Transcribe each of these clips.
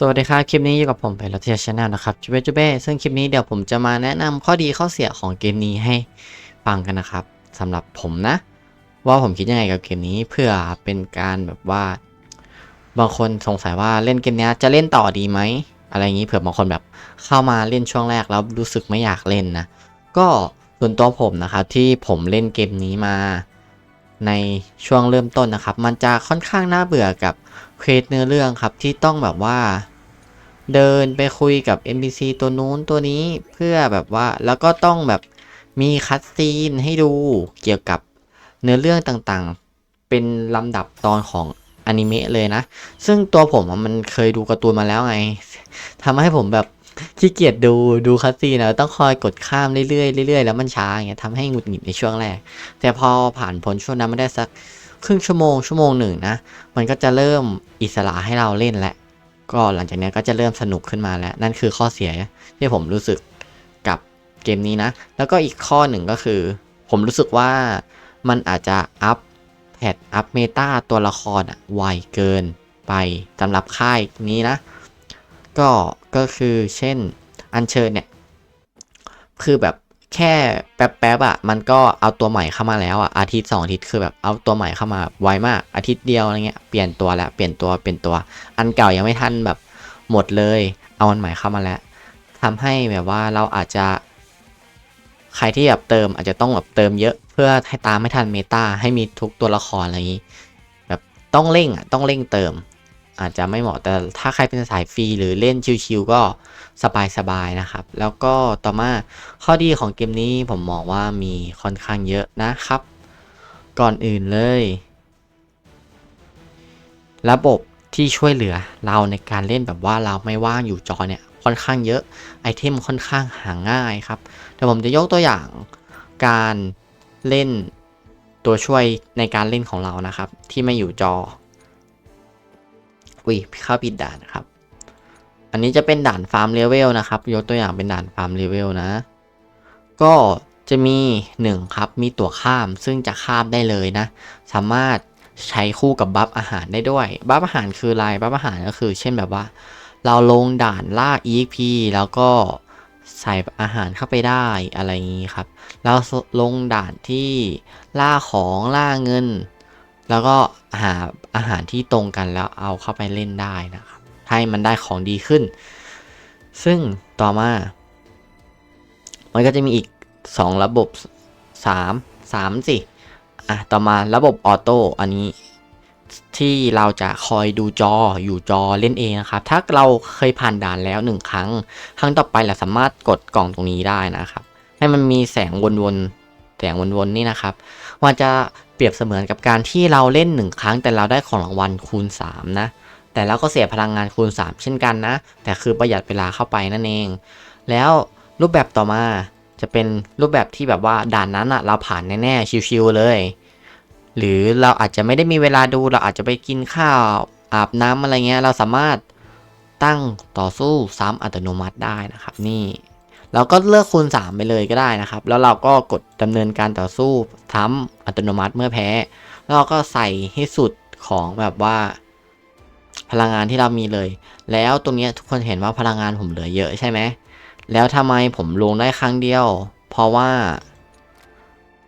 สวัสดีครับ คลิปนี้อยู่กับผมเป็นรัตเทียชแนลนะครับจูเบจูเบ้ซึ่งคลิปนี้เดี๋ยวผมจะมาแนะนำข้อดีข้อเสียของเกมนี้ให้ฟังกันนะครับสำหรับผมนะ ว่าผมคิดยังไงกับเกมนี้เพื่อเป็นการแบบว่า บางคนสงสัยว่าเล่นเกมนี้จะเล่นต่อดีไหมอะไรอย่างนี้เผื่อบางคนแบบเข้ามาเล่นช่วงแรกแล้วรู้สึกไม่อยากเล่นนะก็ส่วนตัวผมนะครับที่ผมเล่นเกมนี้มา ในช่วงเริ่มต้นนะครับ มันจะค่อนข้างน่าเบื่อกับเควสเนื้อเรื่องครับที่ต้องแบบว่า เดินไปคุยกับ NPC ตัวนู้นตัวนี้เพื่อแบบว่าแล้วก็ต้องแบบมีคัดซีนให้ดูเกี่ยวกับเนื้อเรื่องต่างๆ เป็นลำดับตอนของอนิเมะเลยนะ ซึ่งตัวผมมันเคยดูการ์ตูนมาแล้วไงทำให้ผมแบบ ขี้เกียจดูดูคัดซีนะต้องคอยกดข้ามเรื่อยๆเรื่อยๆแล้วมันช้าอย่างเงี้ยทำให้หงุดหงิดในช่วงแรก แต่พอผ่านพ้นช่วงนั้นมาได้สักครึ่งชั่วโมงชั่วโมงหนึ่งนะ มันก็จะเริ่มอิสระให้เราเล่นแหละ ก็หลังจากนี้ก็จะเริ่มสนุกขึ้นมาแล้ว นั่นคือข้อเสียที่ผมรู้สึกกับเกมนี้นะ แล้วก็อีกข้อหนึ่งก็คือ ผมรู้สึกว่ามันอาจจะอัพแพทอัพเมตาตัวละครอะไวเกินไปสำหรับค่ายนี้นะ ก็ ก็คือเช่นอันเชิญเนี่ย คือแบบแค่แป๊บๆอะมันก็เอาตัวใหม่เข้ามาแล้วอะอาทิตย์สองอาทิตย์คือแบบเอาตัวใหม่เข้ามาไวมากอาทิตย์เดียวอะไรเงี้ยเปลี่ยนตัวแล้วเปลี่ยนตัวเปลี่ยนตัว อันเก่ายังไม่ทันแบบหมดเลย เอาอันใหม่เข้ามาแล้วทำให้แบบว่าเราอาจจะ ใครที่แบบเติมอาจจะต้องแบบเติมเยอะเพื่อให้ตามไม่ทันเมตาให้มีทุกตัวละครอะไรอย่างนี้ แบบต้องเร่งอะต้องเร่งเติม อาจจะไม่เหมาะแต่ถ้าใครเป็นสายฟรีหรือเล่นชิวๆก็สบายๆนะครับ แล้วก็ต่อมาข้อดีของเกมนี้ผมมองว่ามีค่อนข้างเยอะนะครับ ก่อนอื่นเลย ระบบที่ช่วยเหลือเราในการเล่นแบบว่าเราไม่ว่างอยู่จอเนี่ยค่อนข้างเยอะไอเทมค่อนข้างหาง่ายครับเดี๋ยวผมจะยกตัวอย่างการเล่นตัวช่วยในการเล่นของเรานะครับ ที่ไม่อยู่จอ อุ้ยเข้าผิดด่านนะครับ อันนี้จะเป็นด่านฟาร์มเลเวลนะครับยกตัวอย่างเป็นด่านฟาร์มเลเวลนะ ก็จะมี1ครับมีตัวข้ามซึ่งจะข้ามได้เลยนะ สามารถใช้คู่กับบัฟอาหารได้ด้วย บัฟอาหารคืออะไรบัฟอาหารก็คือ เช่นแบบว่า เราลงด่านล่า EXP แล้วก็ใส่อาหารเข้าไปได้อะไรอย่างนี้ครับ เราลงด่านที่ล่าของล่าเงิน แล้วก็หาอาหารที่ตรงกันแล้วเอาเข้าไปเล่นได้นะครับให้มันได้ของดีขึ้น ซึ่งต่อมา มันก็จะมีอีก 2 ระบบ 3 3สิอะต่อมาระบบออโต้อันนี้ที่เราจะคอยดูจออยู่จอเล่นเองนะครับ ถ้าเราเคยผ่านด่านแล้ว1ครั้ง ครั้งต่อไปเราสามารถกดกล่องตรงนี้ได้นะครับ ให้มันมีแสงวนๆแสงวนๆนี่นะครับ มันจะเปรียบเสมือนกับการที่เราเล่น 1 ครั้งแต่เราได้ของรางวัลคูณ 3 นะ แต่เราก็เสียพลังงานคูณ 3 เช่นกันนะ แต่คือประหยัดเวลาเข้าไปนั่นเอง แล้วรูปแบบต่อมาจะเป็นรูปแบบที่แบบว่าด่านนั้นอะเราผ่านแน่ๆชิวๆเลย หรือเราอาจจะไม่ได้มีเวลาดูเราอาจจะไปกินข้าวอาบน้ำอะไรเงี้ยเราสามารถตั้งต่อสู้ซ้ำอัตโนมัติได้นะครับ นี่ เราก็เลือกคูณ 3 ไปเลยก็ได้นะครับ แล้วเราก็กดดำเนินการต่อสู้ซ้ำอัตโนมัติเมื่อแพ้ แล้วเราก็ใส่ให้สุดของแบบว่า พลังงานที่เรามีเลย แล้วตรงนี้ทุกคนเห็นว่าพลังงานผมเหลือเยอะใช่ไหม แล้วทำไมผมลงได้ครั้งเดียว เพราะว่า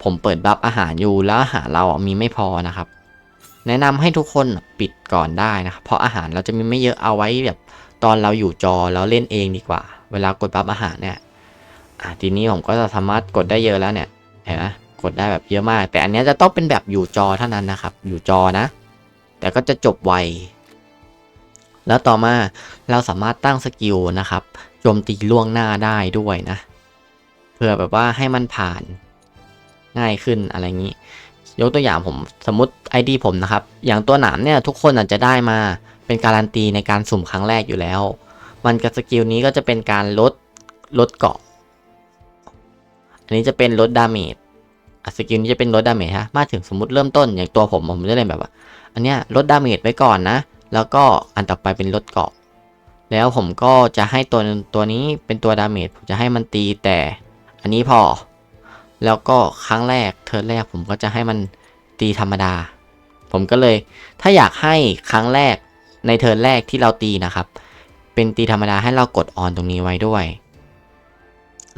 ผมเปิดบัฟอาหารอยู่แล้วอาหารเรามีไม่พอนะครับ แนะนำให้ทุกคนปิดก่อนได้นะครับ เพราะอาหารเราจะมีไม่เยอะเอาไว้แบบตอนเราอยู่จอแล้วเล่นเองดีกว่า เวลากดบัฟอาหารเนี่ย อะทีนี้ผมก็จะสามารถกดได้เยอะแล้วเนี่ยเห็นไหมกดได้แบบเยอะมาก แต่อันนี้จะต้องเป็นแบบอยู่จอเท่านั้นนะครับ อยู่จอนะ แต่ก็จะจบไว แล้วต่อมาเราสามารถตั้งสกิลนะครับโจมตีล่วงหน้าได้ด้วยนะ เพื่อแบบว่าให้มันผ่านง่ายขึ้นอะไรอย่างนี้ ยกตัวอย่างผมสมมติ ID ผมนะครับ อย่างตัวหนามเนี่ยทุกคนอาจจะได้มาเป็นการันตีในการสุ่มครั้งแรกอยู่แล้ว มันกับสกิลนี้ก็จะเป็นการลดลดเกาะ อันนี้จะเป็นลดดาเมจอะสกิลนี้จะเป็นลดดาเมจฮะ มาถึงสมมติเริ่มต้นอย่างตัวผมผมจะเล่นแบบว่า อันเนี้ยลดดาเมจไว้ก่อนนะ แล้วก็อันต่อไปเป็นลดเกาะ แล้วผมก็จะให้ตัวตัวนี้เป็นตัวดาเมจผมจะให้มันตีแต่ อันนี้พอ แล้วก็ครั้งแรกเทิร์นแรกผมก็จะให้มันตีธรรมดา ผมก็เลย ถ้าอยากให้ครั้งแรกในเทิร์นแรกที่เราตีนะครับ เป็นตีธรรมดาให้เรากดออนตรงนี้ไว้ด้วย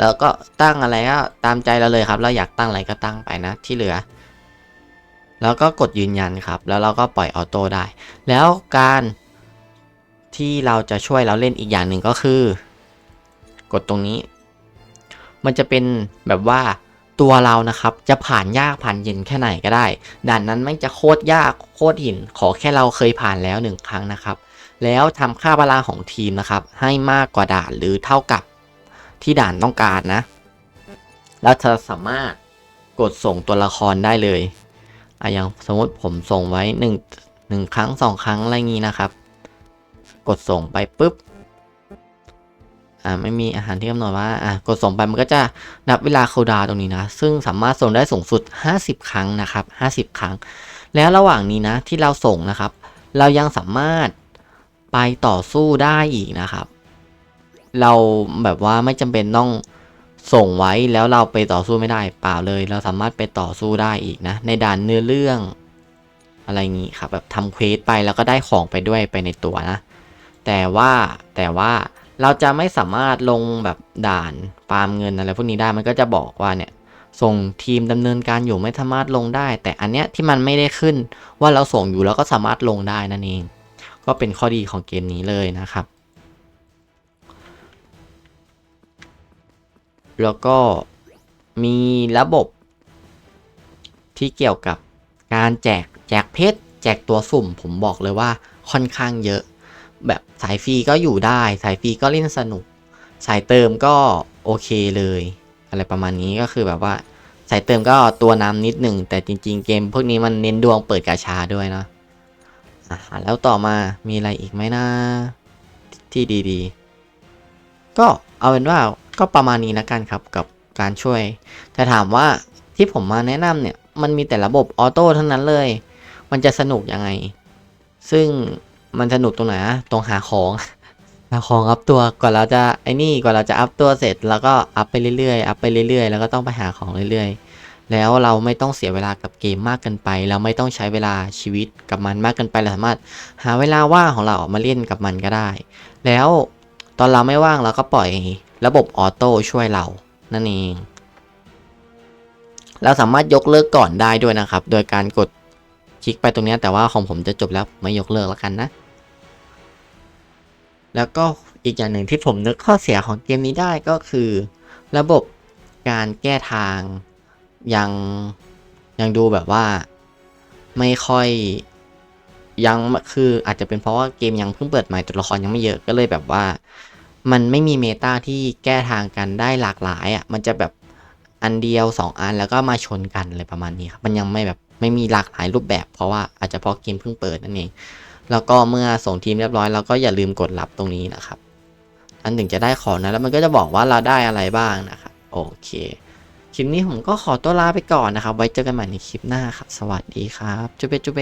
แล้วก็ตั้งอะไรก็ตามใจเราเลยครับ เราอยากตั้งอะไรก็ตั้งไปนะที่เหลือ แล้วก็กดยืนยันครับ แล้วเราก็ปล่อยออโต้ได้ แล้วการที่เราจะช่วยเราเล่นอีกอย่างหนึ่งก็คือ กดตรงนี้ มันจะเป็นแบบว่าตัวเรานะครับจะผ่านยากผ่านเย็นแค่ไหนก็ได้ด่านนั้นไม่จะโคตรยากโคตรหิน ขอแค่เราเคยผ่านแล้วหนึ่งครั้งนะครับ แล้วทำค่าพลังของทีมนะครับ ให้มากกว่าด่านหรือเท่ากับ ที่ด่านต้องการนะ แล้วเธอสามารถกดส่งตัวละครได้เลยอะอย่างสมมติผมส่งไว้หนึ่งหนึ่งครั้งสองครั้งอะไรงี้นะครับ กดส่งไปปุ๊บอ่าไม่มีอาหารที่กำหนดว่าอ่ากดส่งไปมันก็จะนับเวลาคดาตรงนี้นะ ซึ่งสามารถส่งได้สูงสุด 50 ครั้งนะครับ 50 ครั้ง แล้วระหว่างนี้นะที่เราส่งนะครับ เรายังสามารถไปต่อสู้ได้อีกนะครับ เราแบบว่าไม่จำเป็นต้องส่งไว้แล้วเราไปต่อสู้ไม่ได้เปล่าเลย เราสามารถไปต่อสู้ได้อีกนะ ในด่านเนื้อเรื่อง อะไรงี้ครับแบบทำเควสไปแล้วก็ได้ของไปด้วยไปในตัวนะ แต่ว่าแต่ว่าเราจะไม่สามารถลงแบบด่านฟาร์มเงินอะไรพวกนี้ได้มันก็จะบอกว่าเนี่ยส่งทีมดำเนินการอยู่ไม่สามารถลงได้ แต่อันเนี้ยที่มันไม่ได้ขึ้นว่าเราส่งอยู่แล้วก็สามารถลงได้นั่นเอง ก็เป็นข้อดีของเกมนี้เลยนะครับ แล้วก็มีระบบที่เกี่ยวกับการแจกแจกเพชรแจกตัวสุ่ม ผมบอกเลยว่าค่อนข้างเยอะ แบบสายฟรีก็อยู่ได้ สายฟรีก็เล่นสนุก สายเติมก็โอเคเลย อะไรประมาณนี้ก็คือแบบว่า สายเติมก็ตัวน้ำนิดหนึ่ง แต่จริง ๆ เกมพวกนี้มันเน้นดวงเปิดกาชาด้วยเนาะอะแล้วต่อมามีอะไรอีกไหมนะที่ดีๆ ก็เอาเป็นว่า ก็ประมาณนี้นะกันครับกับการช่วย แต่ถามว่าที่ผมมาแนะนำเนี่ย มันมีแต่ระบบออโต้เท่านั้นเลย มันจะสนุกยังไง ซึ่งมันสนุกตรงไหนอะตรงหาของ หาของอัพตัวก่อนเราจะไอ้นี่ก่อนเราจะอัพตัวเสร็จ แล้วก็อัพไปเรื่อยๆอัพไปเรื่อยๆ แล้วก็ต้องไปหาของเรื่อยๆ แล้วเราไม่ต้องเสียเวลากับเกมมากเกินไป เราไม่ต้องใช้เวลาชีวิตกับมันมากเกินไปเราสามารถ หาเวลาว่างของเราออกมาเล่นกับมันก็ได้ แล้วตอนเราไม่ว่างเราก็ปล่อย ระบบออโต้ช่วยเรานั่นเอง เราสามารถยกเลิกก่อนได้ด้วยนะครับ โดยการกดคลิกไปตรงนี้แต่ว่าของผมจะจบแล้วไม่ยกเลิกแล้วกันนะ แล้วก็อีกอย่างหนึ่งที่ผมนึกข้อเสียของเกมนี้ได้ก็คือ ระบบการแก้ทางยังยังดูแบบว่าไม่ค่อยยังคืออาจจะเป็นเพราะว่าเกมยังเพิ่งเปิดใหม่ตัวละครยังไม่เยอะก็เลยแบบว่า มันไม่มีเมตาที่แก้ทางกันได้หลากหลายอะมันจะแบบอันเดียว 2 อันแล้วก็มาชนกันอะไรประมาณนี้ครับมันยังไม่แบบไม่มีหลากหลายรูปแบบ เพราะว่าอาจจะเพราะเกมเพิ่งเปิดนั่นเองแล้วก็เมื่อส่งทีมเรียบร้อยเราก็อย่าลืมกดรับตรงนี้นะครับ อันถึงจะได้ของนะแล้วมันก็จะบอกว่าเราได้อะไรบ้างนะครับโอเคคลิปนี้ผมก็ขอตัวลาไปก่อนนะครับ ไว้เจอกันใหม่ในคลิปหน้าครับ สวัสดีครับ จุเบจุเบ